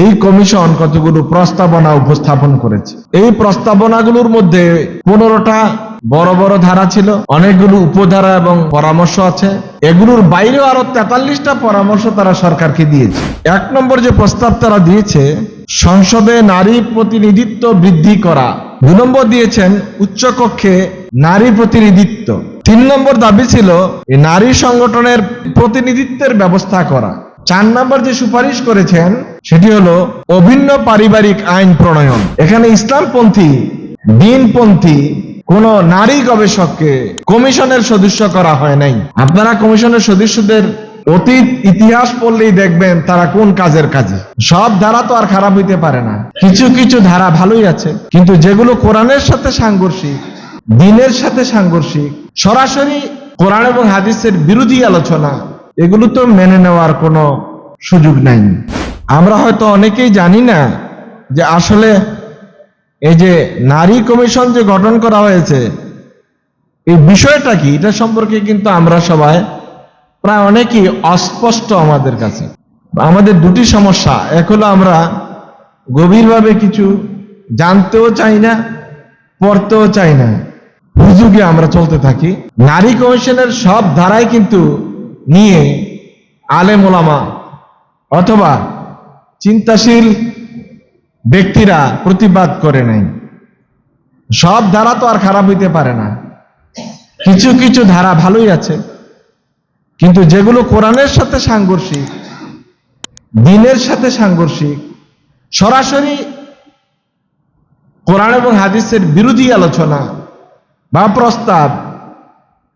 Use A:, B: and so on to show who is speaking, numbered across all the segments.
A: এই কমিশন কতগুলো প্রস্তাবনা উপস্থাপন করেছে? এই প্রস্তাবনাগুলোর মধ্যে পনেরোটা বড় বড় ধারা ছিল, অনেকগুলো উপধারা এবং পরামর্শ আছে। এগুলোর বাইরেও আরও তেতাল্লিশটা পরামর্শ তারা সরকারকে দিয়েছে। এক নম্বর যে প্রস্তাব তারা দিয়েছে, সংসদে নারী প্রতিনিধিত্ব বৃদ্ধি করা। দু নম্বর দিয়েছেন উচ্চকক্ষে নারী প্রতিনিধিত্ব। তিন নম্বর দাবি ছিল নারী সংগঠনের প্রতিনিধিত্বের ব্যবস্থা করা। চার নম্বর যে সুপারিশ করেছেন, সেটি হলো অভিন্ন পারিবারিক আইন প্রণয়ন। এখানে ইসলামপন্থী, দিনপন্থী কোন নারী গবেষককে কমিশনের সদস্য করা হয় নাই। আপনারা কমিশনের সদস্যদের অতীত, ইতিহাস পড়লেই দেখবেন তারা কোন কাজের কাজে। সব ধারা তো আর খারাপ হইতে পারে না। কিছু কিছু ধারা ভালোই আছে। কিন্তু যেগুলো কোরআনের সাথে সাংঘর্ষিক, দিনের সাথে সাংঘর্ষিক, সরাসরি কোরআন এবং হাদিসের বিরোধী আলোচনা এগুলো তো মেনে নেওয়ার কোনো সুযোগ নাই। আমরা হয়তো অনেকেই জানি না যে আসলে এই যে নারী কমিশন যে গঠন করা হয়েছে, এই বিষয়টা কি? এটা সম্পর্কে কিন্তু আমরা সবাই প্রায় অনেকেই অস্পষ্ট আমাদের কাছে। আমাদের দুটি সমস্যা। এক হলো আমরা গভীরভাবে কিছু জানতেও চাই না, পড়তেও চাই না। হুজুগে আমরা চলতে থাকি। নারী কমিশনের সব ধারাই কিন্তু নিয়ে আলেম ওলামা অথবা চিন্তাশীল ব্যক্তিরা প্রতিবাদ করে নাই। সব ধারা তো আর খারাপ হইতে পারে না। কিছু কিছু ধারা ভালোই আছে। কিন্তু যেগুলো কোরআনের সাথে সাংঘর্ষিক, দিনের সাথে সাংঘর্ষিক, সরাসরি কোরআন এবং হাদিসের বিরোধী আলোচনা বা প্রস্তাব,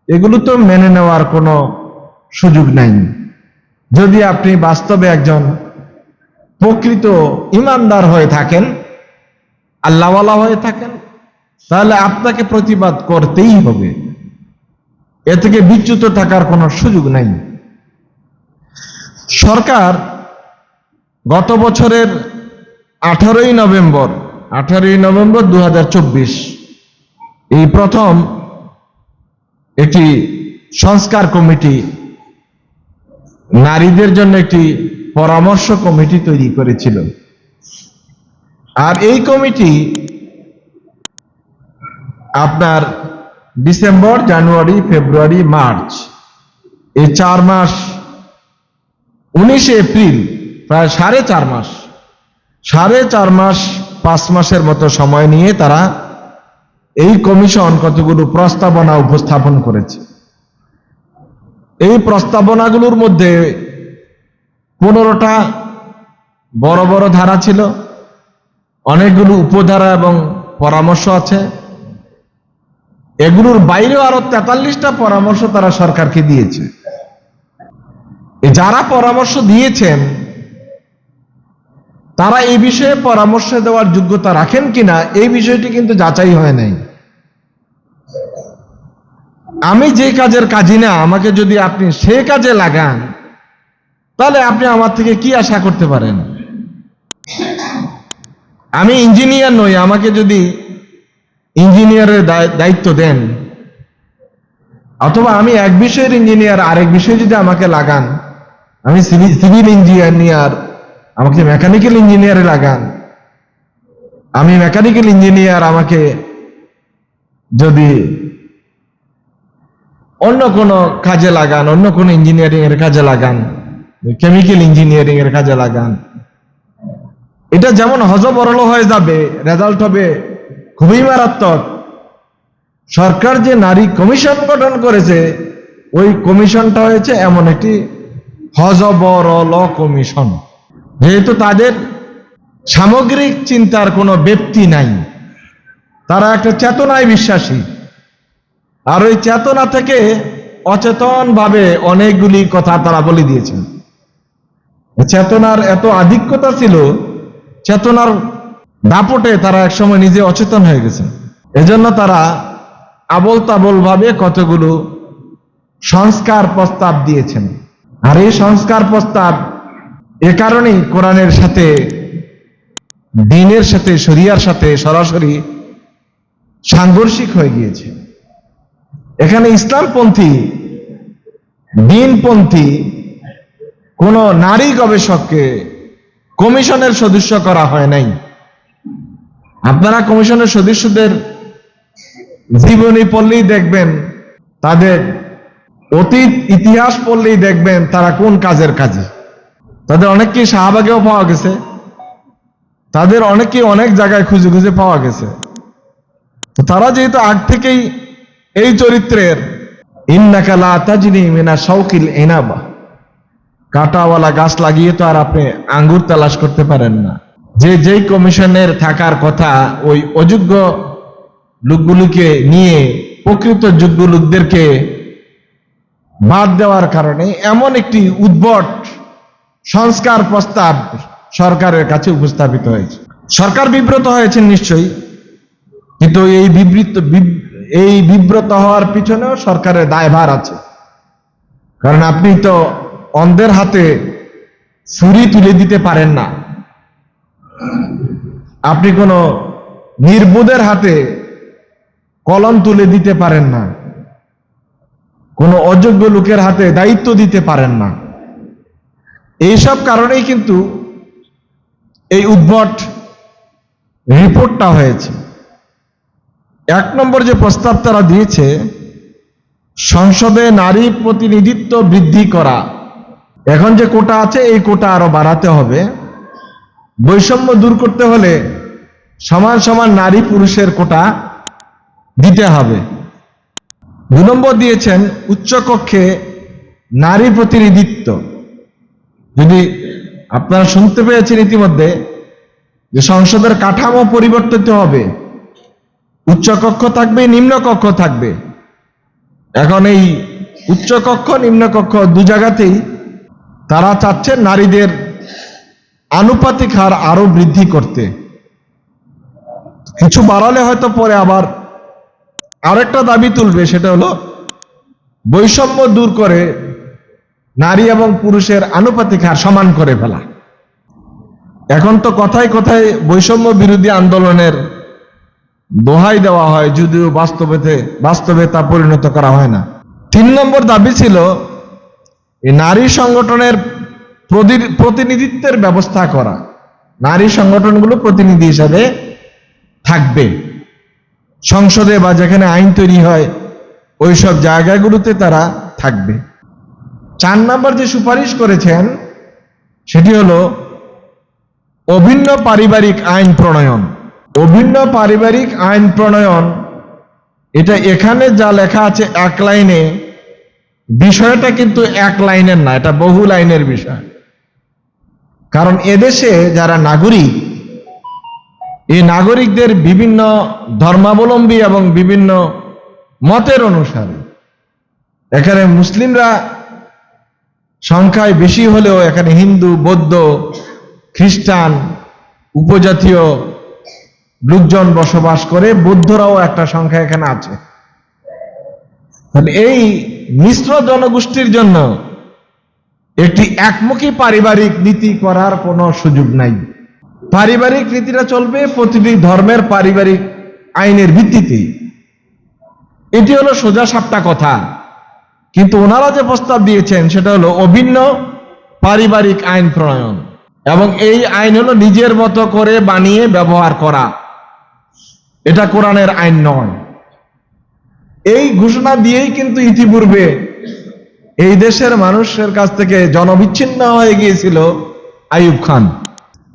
A: এগুলো তো মেনে নেওয়ার কোনো সুযোগ নাই। যদি আপনি বাস্তবে একজন প্রকৃত ইমানদার হয়ে থাকেন, আল্লাহওয়ালা হয়ে থাকেন, তাহলে আপনাকে প্রতিবাদ করতেই হবে। এ থেকে বিচ্যুত থাকার কোনো সুযোগ নাই। সরকার গত বছরের আঠারোই নভেম্বর আঠারোই নভেম্বর দু হাজার চব্বিশ, এই প্রথম একটি সংস্কার কমিটি নারীদের জন্য একটি পরামর্শ কমিটি তৈরি করেছিল। আর এই কমিটি আপনার ডিসেম্বর, জানুয়ারি, ফেব্রুয়ারি, মার্চ, এই চার মাস, উনিশে এপ্রিল, প্রায় সাড়ে চার মাস, সাড়ে চার মাস, পাঁচ মাসের মতো সময় নিয়ে তারা এই কমিশন কতগুলো প্রস্তাবনা উপস্থাপন করেছে। এই প্রস্তাবনাগুলোর মধ্যে পনেরোটা বড় বড় ধারা ছিল। অনেকগুলো উপধারা এবং পরামর্শ আছে। এগুলোর বাইরেও আরও তেতাল্লিশটা পরামর্শ তারা সরকারকে দিয়েছে। যারা পরামর্শ দিয়েছেন, তারা এই বিষয়ে পরামর্শ দেওয়ার যোগ্যতা রাখেন কিনা, এই বিষয়টি কিন্তু যাচাই হয় নাই। আমি যে কাজের কাজী না, আমাকে যদি আপনি সে কাজে লাগান, তাহলে আপনি আমার থেকে কি আশা করতে পারেন? আমি ইঞ্জিনিয়ার নই, আমাকে যদি ইঞ্জিনিয়ারের দায়- দায়িত্ব দেন, অথবা আমি এক বিষয়ের ইঞ্জিনিয়ার, আরেক বিষয়ে যদি আমাকে লাগান, আমি সিভিল ইঞ্জিনিয়ার, আমাকে মেকানিক্যাল ইঞ্জিনিয়ারে লাগান, আমি মেকানিক্যাল ইঞ্জিনিয়ার, আমাকে যদি অন্য কোনো কাজে লাগান, অন্য কোনো ইঞ্জিনিয়ারিং এর কাজে লাগান কেমিক্যাল ইঞ্জিনিয়ারিং এর কাজে লাগান। এটা যেমন হজবরল হয়ে যাবে রেজাল্ট হবে খুবই মারাত্মক। সরকার যে নারী কমিশন গঠন করেছে, ওই কমিশনটা হয়েছে এমন একটি হজবরল কমিশন যেহেতু তাদের সামগ্রিক চিন্তার কোনো ব্যক্তি নাই, তারা একটা চেতনায় বিশ্বাসী। আর ওই চেতনা থেকে অচেতন ভাবে অনেকগুলি কথা তারা বলে দিয়েছেন। চেতনার এত আধিক্যতা ছিল, চেতনার দাপটে তারা একসময় নিজে অচেতন হয়ে গেছেন। এজন্য তারা আবল তাবল ভাবে কতগুলো সংস্কার প্রস্তাব দিয়েছেন। আর এই সংস্কার প্রস্তাব এ কারণেই কোরআনের সাথে, দিনের সাথে, শরিয়ার সাথে সরাসরি সাংঘর্ষিক হয়ে গিয়েছে। এখানে ইসলামপন্থী, দিনপন্থী, কোন নারী গবেষককে কমিশনের সদস্য করা হয় নাই। আপনারা কমিশনের সদস্যদের জীবনী পড়লেই দেখবেন, তাদের অতীত ইতিহাস পড়লেই দেখবেন তারা কোন কাজের কাজে। তাদের অনেককেই শাহবাগেও পাওয়া গেছে। তাদের অনেকেই অনেক জায়গায় খুঁজে খুঁজে পাওয়া গেছে। তারা যেহেতু আগ থেকেই এই চরিত্রের। শৌকিল এনাবা কাঁটাওয়ালা গাছ লাগিয়ে তো আর আপনি আঙ্গুর তালাশ করতে পারেন না। যে যেই কমিশনের থাকার কথা ওই অযোগ্য লোকগুলোকে নিয়ে প্রকৃত যোগ্য লোকদেরকে বাদ দেওয়ার কারণে এমন একটি উদ্ভট সংস্কার প্রস্তাব সরকারের কাছে উপস্থাপিত হয়েছে। সরকার বিব্রত হয়েছে নিশ্চয়ই, কিন্তু এই বিবৃত বিব- এই বিব্রত হওয়ার পিছনেও সরকারের দায়ভার আছে। কারণ আপনি তো অন্ধের হাতে ছুরি তুলে দিতে পারেন না। আপনি কোনো নির্বোধের হাতে কলম তুলে দিতে পারেন না। কোনো অযোগ্য লোকের হাতে দায়িত্ব দিতে পারেন না। এইসব কারণেই কিন্তু এই উদ্ভট রিপোর্টটা হয়েছে। এক নম্বর যে প্রস্তাব তারা দিয়েছে, সংসদে নারী প্রতিনিধিত্ব বৃদ্ধি করা। এখন যে কোটা আছে, এই কোটা আরও বাড়াতে হবে। বৈষম্য দূর করতে হলে সমান সমান নারী পুরুষের কোটা দিতে হবে। দু নম্বর দিয়েছেন উচ্চকক্ষে নারী প্রতিনিধিত্ব। যদি আপনারা শুনতে পেয়েছেন ইতিমধ্যে, যে সংসদের কাঠামো পরিবর্তিত হবে উচ্চকক্ষ থাকবে, নিম্নকক্ষ থাকবে। এখন এই উচ্চকক্ষ, নিম্নকক্ষ দু জায়গাতেই তারা চাচ্ছে নারীদের আনুপাতিক হার আরও বৃদ্ধি করতে। কিছু বাড়ালে হয়তো পরে আবার আরেকটা দাবি তুলবে, সেটা হলো বৈষম্য দূর করে নারী এবং পুরুষের আনুপাতিক হার সমান করে ফেলা। এখন তো কথায় কথায় বৈষম্য বিরোধী আন্দোলনের দোহাই দেওয়া হয়, যদিও বাস্তবেতে, বাস্তবে তা পরিণত করা হয় না। তিন নম্বর দাবি ছিল, এই নারী সংগঠনের প্রতিনিধিত্বের ব্যবস্থা করা। নারী সংগঠনগুলো প্রতিনিধি হিসাবে থাকবে। সংসদে বা যেখানে আইন তৈরি হয়, ওইসব জায়গাগুলোতে তারা থাকবে। চার নম্বর যে সুপারিশ করেছেন, সেটি হলো অভিন্ন পারিবারিক আইন প্রণয়ন। অভিন্ন পারিবারিক আইন প্রণয়ন, এটা এখানে যা লেখা আছে এক লাইনে, বিষয়টা কিন্তু এক লাইনের না, এটা বহু লাইনের বিষয়। কারণ এদেশে যারা নাগরিক, এই নাগরিকদের বিভিন্ন ধর্মাবলম্বী এবং বিভিন্ন মতের অনুসারে। এখানে মুসলিমরা সংখ্যায় বেশি হলেও এখানে হিন্দু, বৌদ্ধ, খ্রিস্টান, উপজাতীয় লোকজন বসবাস করে, বৌদ্ধরাও একটা সংখ্যা এখানে আছে। এই মিশ্র জনগোষ্ঠীর জন্য একটি একমুখী পারিবারিক নীতি করার কোনো সুযোগ নাই। পারিবারিক নীতিটা চলবে প্রতিটি ধর্মের পারিবারিক আইনের ভিত্তিতে এটি হলো সোজা সাপটা কথা। কিন্তু ওনারা যে প্রস্তাব দিয়েছেন, সেটা হলো অভিন্ন পারিবারিক আইন প্রণয়ন। এবং এই আইন হলো নিজের মতো করে বানিয়ে ব্যবহার করা। এটা কোরআনের আইন নয়। এই ঘোষণা দিয়েই কিন্তু ইতিপূর্বে এই দেশের মানুষের কাছ থেকে জনবিচ্ছিন্ন হয়ে গিয়েছিল আইয়ুব খান।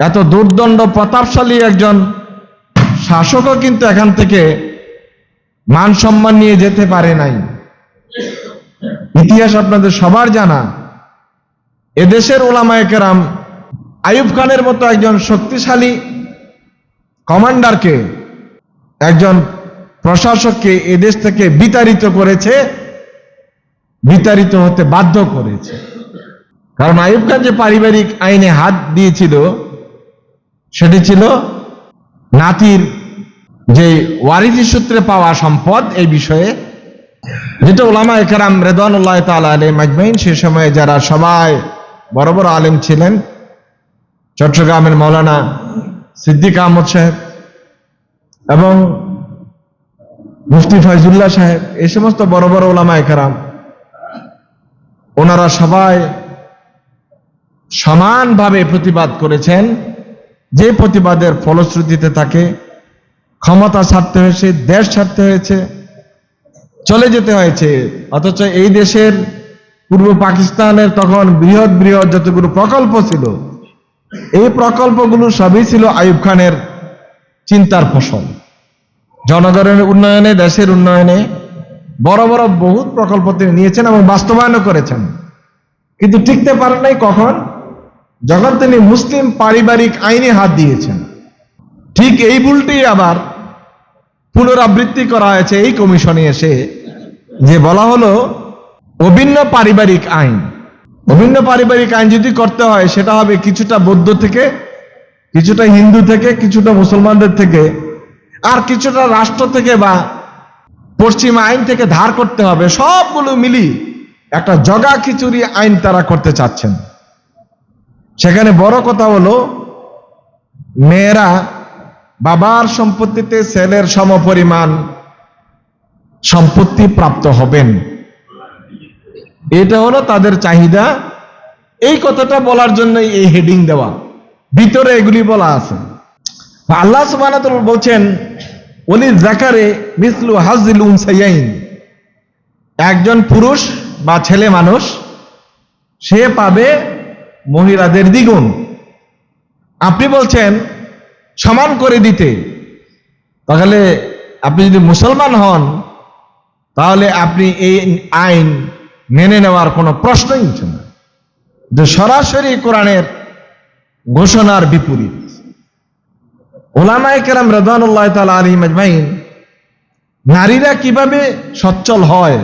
A: এত দুর্দণ্ড প্রতাপশালী একজন শাসকও কিন্তু এখান থেকে মান সম্মান নিয়ে যেতে পারে নাই। ইতিহাস আপনাদের সবার জানা, এদেশের ওলামায়ে কেরাম আইয়ুব খানের মতো একজন শক্তিশালী কমান্ডারকে একজন প্রশাসককে এদেশ থেকে বিতাড়িত করেছে, বিতাড়িত হতে বাধ্য করেছে। কারণ আইয়ুব খান যে পারিবারিক আইনে হাত দিয়েছিল, সেটি ছিল নাতির যে ওয়ারিজি সূত্রে পাওয়া সম্পদ এই বিষয়ে। যেটা ওলামা একরাম রেদানুল্লাহ তালা আলী মাজমাইন সে সময়ে যারা সবাই বড় বড় আলেম ছিলেন, চট্টগ্রামের মৌলানা সিদ্দিক আহমদ সাহেব এবং মুফতি ফয়জুল্লাহ সাহেব, এই সমস্ত বড় বড় ওলামা একরাম ওনারা সবাই সমানভাবে প্রতিবাদ করেছেন। যে প্রতিবাদের ফলশ্রুতিতে তাকে ক্ষমতা ছাড়তে হয়েছে, দেশ ছাড়তে হয়েছে, চলে যেতে হয়েছে। অথচ এই দেশের পূর্ব পাকিস্তানের তখন বৃহৎ বৃহৎ যতগুলো প্রকল্প ছিল, এই প্রকল্পগুলো সবই ছিল আইয়ুব খানের চিন্তার ফসল। জনগণের উন্নয়নে, দেশের উন্নয়নে বড় বড় বহুত প্রকল্প তিনি নিয়েছেন এবং বাস্তবায়নও করেছেন। কিন্তু টিকতে পারেন নাই কখন? যখন তিনি মুসলিম পারিবারিক আইনে হাত দিয়েছেন। ঠিক এই ভুলটি আবার পুনরাবৃত্তি করা হয়েছে এই কমিশনে এসে, যে বলা হলো, অভিন্ন পারিবারিক আইন। অভিন্ন পারিবারিক আইন যদি করতে হয়, সেটা হবে কিছুটা বৌদ্ধ থেকে কিছুটা হিন্দু থেকে, কিছুটা মুসলমানদের থেকে, আর কিছুটা রাষ্ট্র থেকে বা পশ্চিম আইন থেকে ধার করতে হবে, সবগুলো মিলি একটা জগা খিচুড়ি আইন তারা করতে চাচ্ছেন। সেখানে বড় কথা হলো, মেয়েরা বাবার সম্পত্তিতে ছেলের সমপরিমাণ সম্পত্তি প্রাপ্ত হবেন। এটা হলো তাদের চাহিদা। এই কথাটা বলার জন্য এই হেডিং দেওয়া। ভিতরে এগুলি বলা আছে। আল্লাহ তাআলা বলছেন, ওলি জাকারে মিসলু হাজিল উনসাইয়াইন। একজন পুরুষ বা ছেলে মানুষ, সে পাবে মহিলাদের দ্বিগুণ। আপনি বলছেন, সমান করে দিতে। তাহলে আপনি যদি মুসলমান হন, তাহলে আপনি এই আইন মেনে নেওয়ার কোনো প্রশ্নই না। যে সরাসরি কোরআনের ঘোষণার বিপরীত। ওলামায় কেরাম তালা আলী মাজমাইন নারীরা কীভাবে সচ্ছল হয়,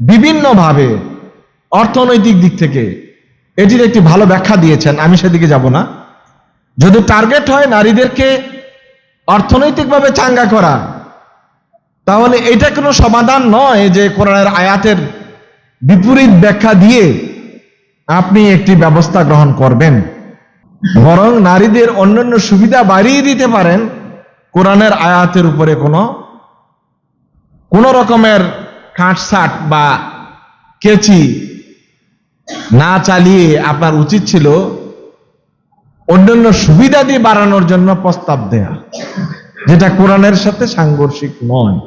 A: বিভিন্নভাবে অর্থনৈতিক দিক থেকে এটির একটি ভালো ব্যাখ্যা দিয়েছেন, আমি সেদিকে যাব না। যদি টার্গেট হয় নারীদেরকে অর্থনৈতিকভাবে চাঙ্গা করা, তাহলে এটা কোনো সমাধান নয় যে কোরআনের আয়াতের বিপরীত ব্যাখ্যা দিয়ে আপনি একটি ব্যবস্থা গ্রহণ করবেন। বরং নারীদের অন্যান্য সুবিধা বাড়িয়ে দিতে পারেন কোরআনের আয়াতের উপরে কোনো, কোন রকমের কাটসাট বা কেচি না চালিয়ে আপনার উচিত ছিল অন্যান্য সুবিধা দিয়ে বাড়ানোর জন্য প্রস্তাব দেয়া, যেটা কোরআনের সাথে সাংঘর্ষিক নয়।